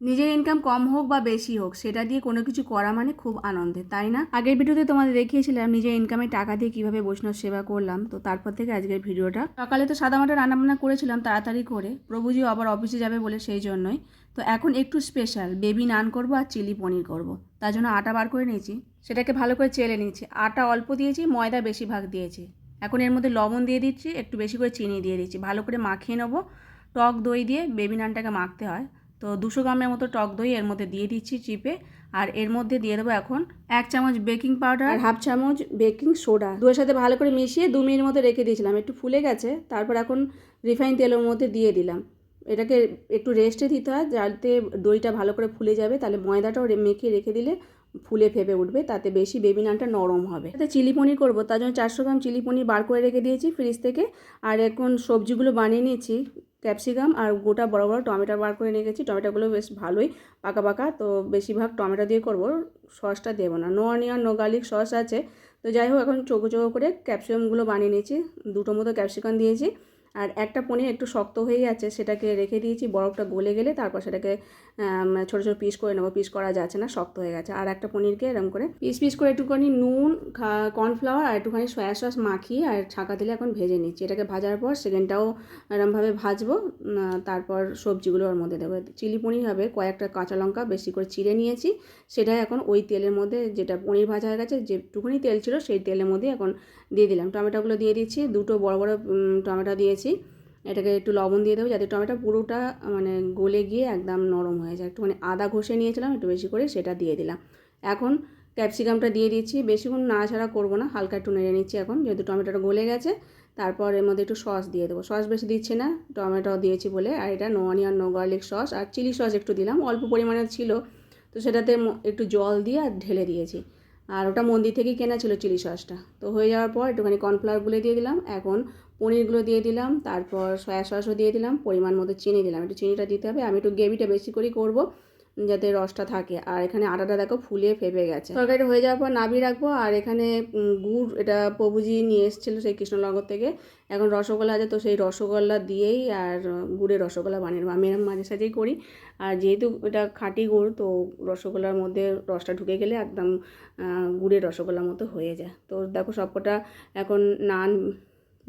নিজের ইনকাম কম হোক বা বেশি হোক, সেটা দিয়ে কোনো কিছু করা মানে খুব আনন্দের তাই না? আগের ভিডিওতে তোমাদের দেখিয়েছিলাম নিজের ইনকামে টাকা দিয়ে কীভাবে বৈষ্ণব সেবা করলাম, তো তারপর থেকে আজকের ভিডিওটা। সকালে তো সাদা মাটা রান্নাবান্না করেছিলাম তাড়াতাড়ি করে প্রভুজি আবার অফিসে যাবে বলে সেই জন্যই, তো এখন একটু স্পেশাল বেবি নান করব আর চিলি পনির করব, তার জন্য আটা বার করে নিয়েছি, সেটাকে ভালো করে চেলে নিয়েছি, আটা অল্প দিয়েছি, ময়দা বেশিরভাগ দিয়েছি, এখন এর মধ্যে লবণ দিয়ে দিচ্ছি, একটু বেশি করে চিনি দিয়ে দিচ্ছি, ভালো করে মাখিয়ে নেব, টক দই দিয়ে বেবি নানটাকে মাখতে হয় তো দুশো গ্রামের মতো টক দই এর মধ্যে দিয়ে দিচ্ছি চিপে, আর এর মধ্যে দিয়ে দেবো এখন এক চামচ বেকিং পাউডার আর হাফ চামচ বেকিং সোডা দুয়ের সাথে ভালো করে মিশিয়ে দু মিনিট মতো রেখে দিয়েছিলাম। একটু ফুলে গেছে, তারপর এখন রিফাইন তেলের মধ্যে দিয়ে দিলাম। এটাকে একটু রেস্টে দিতে হয়, যাতে দইটা ভালো করে ফুলে যাবে। তাহলে ময়দাটাও মেখে রেখে দিলে ফুলে ফেপে উঠবে, তাতে বেশি বেবি নানটা নরম হবে। তাতে চিলি পনির করব, তার জন্য চারশো গ্রাম চিলি পনির বার করে রেখে দিয়েছি ফ্রিজ থেকে। আর এখন সবজিগুলো বানিয়ে নিয়েছি। ক্যাপসিকাম আর গোটা বড় বড় টমেটো বার করে নিয়ে গেছি। টমেটোগুলো বেশ ভালোই পাকা পাকা। তো বেশিরভাগ টমেটো দিয়ে করব, সসটা দেবো না। No onion, no garlic sauce আছে। তো যাই হোক, এখন চোখো চোখো করে ক্যাপসিকামগুলো বানিয়ে নিয়েছি। দুটো মতো ক্যাপসিকাম দিয়েছি। আর একটা পনির একটু শক্ত হয়ে যাচ্ছে সেটাকে রেখে দিয়েছি, বরফটা গলে গেলে তারপর সেটাকে ছোটো ছোটো পিস করে নেব পিস করা যাচ্ছে না, শক্ত হয়ে গেছে। আর একটা পনিরকে এরকম করে পিস পিস করে একটুখানি নুন কর্নফ্লাওয়ার আর একটুখানি সয়া সস মাখিয়ে আর ছাঁকা দিলে এখন ভেজে নিচ্ছি। এটাকে ভাজার পর সেকেন্ডটাও এরমভাবে ভাজবো তারপর সবজিগুলো ওর মধ্যে দেবো। চিলি পনির হবে, কয়েকটা কাঁচা লঙ্কা বেশি করে চিড়ে নিয়েছি সেটা এখন ওই তেলের মধ্যে যেটা পনির ভাজা হয়ে গেছে, যেটুকুনি তেল ছিল সেই তেলের মধ্যে এখন দিয়ে দিলাম। টমেটোগুলো দিয়ে দিচ্ছি, দুটো বড় বড় টমেটো দিয়েছি এটাকে একটু লবণ দিয়ে দেবো যাতে টমেটো পুরোটা মানে গলে গিয়ে একদম নরম হয়ে যায়। একটুখানি আদা ঘষে নিয়েছিলাম, একটু বেশি করে সেটা দিয়ে দিলাম। এখন ক্যাপসিকামটা দিয়ে দিচ্ছি। বেশিক্ষণ নাড়াচাড়া করব না, হালকা একটু নেড়ে নিচ্ছি এখন। যেহেতু টমেটোটা গলে গেছে, তারপর এর মধ্যে একটু সস দিয়ে দেবো। সস বেশি দিচ্ছি না, টমেটো দিয়েছি বলে। আর এটা no onion, no garlic sauce আর চিলি সস একটু দিলাম। অল্প পরিমাণে ছিল, তো সেটাতে একটু জল দিয়ে আর ঢেলে দিয়েছি। আর ওটা মন্দির থেকেই কেনা ছিল চিলি সসটা। তো হয়ে যাওয়ার পর একটুখানি কর্নফ্লাওয়ার গুলে দিয়ে দিলাম। এখন পনিরগুলো দিয়ে দিলাম, তারপর সয়া সসও দিয়ে দিলাম, পরিমাণ মতো চিনি দিলাম। একটু চিনিটা দিতে হবে, আমি একটু গ্রেভিটা বেশি করেই করব যাতে রসটা থাকে। আর এখানে আটাটা দেখো ফুলে ফেপে গেছে। তরকারিটা হয়ে যাওয়ার পর নাবিয়ে রাখব, আর এখানে গুড়, এটা প্রভুজি নিয়ে এসেছিল সেই কৃষ্ণনগর থেকে। এখন রসগোল্লা আছে, তো সেই রসগোল্লা দিয়েই আর গুড়ের রসগোল্লা বানিয়ে নেব। আমি এরকম মাঝে সাঝেই করি। আর যেহেতু এটা খাঁটি গুড়, তো রসগোল্লার মধ্যে রসটা ঢুকে গেলে একদম গুড়ের রসগোল্লার মতো হয়ে যায়। তো দেখো সবকটা এখন নান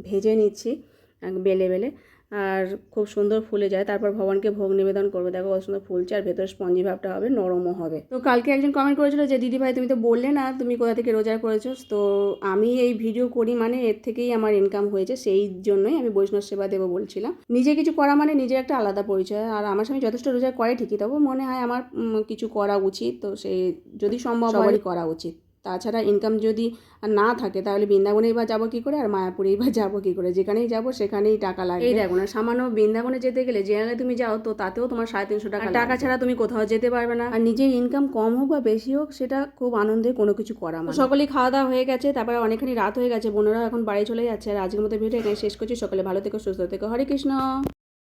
ভেজে নিচ্ছি বেলে বেলে। আর খুব সুন্দর ফুলে যায়। তারপর ভগবানকে ভোগ নিবেদন করবে। দেখো কত সুন্দর ফুলছে। আর ভেতরে স্পঞ্জি ভাবটা হবে নরমও হবে। তো কালকে একজন কমেন্ট করেছিল যে দিদি ভাই তুমি তো বললে না তুমি কোথা থেকে রোজগার করেছ? তো আমি এই ভিডিও করি মানে এর থেকেই আমার ইনকাম হয়েছে। সেই জন্যই আমি বৈষ্ণব সেবা দেবো বলছিলাম। নিজে কিছু করা মানে নিজের একটা আলাদা পরিচয়। আর আমার স্বামী যথেষ্ট রোজগার করে ঠিকই। তবু মনে হয় আমার কিছু করা উচিত। তো সেই যদি সম্ভব করা উচিত। তাছাড়া ইনকাম যদি না থাকে তাহলে বৃন্দাবনেই বা যাব কী করে? আর মায়াপুরেই বা যাব কী করে? যেখানেই যাব সেখানেই টাকা লাগে এই দেখো না সামান্য বৃন্দাবনে যেতে গেলে যেখানে তুমি যাও তো তাতেও তোমার সাড়ে তিনশো টাকা টাকা ছাড়া তুমি কোথাও যেতে পারবে না। আর নিজের ইনকাম কম হোক বা বেশি হোক সেটা খুব আনন্দে কোনো কিছু করা মানে। সকলেই খাওয়া দাওয়া হয়ে গেছে তারপরে অনেকখানি রাত হয়ে গেছে বোনেরা এখন বাড়ি চলে যাচ্ছে। আর আজকের মতো ভিডিও এখানে শেষ করছি। সকালে ভালো থেকো সুস্থ থেকো। হরে কৃষ্ণ।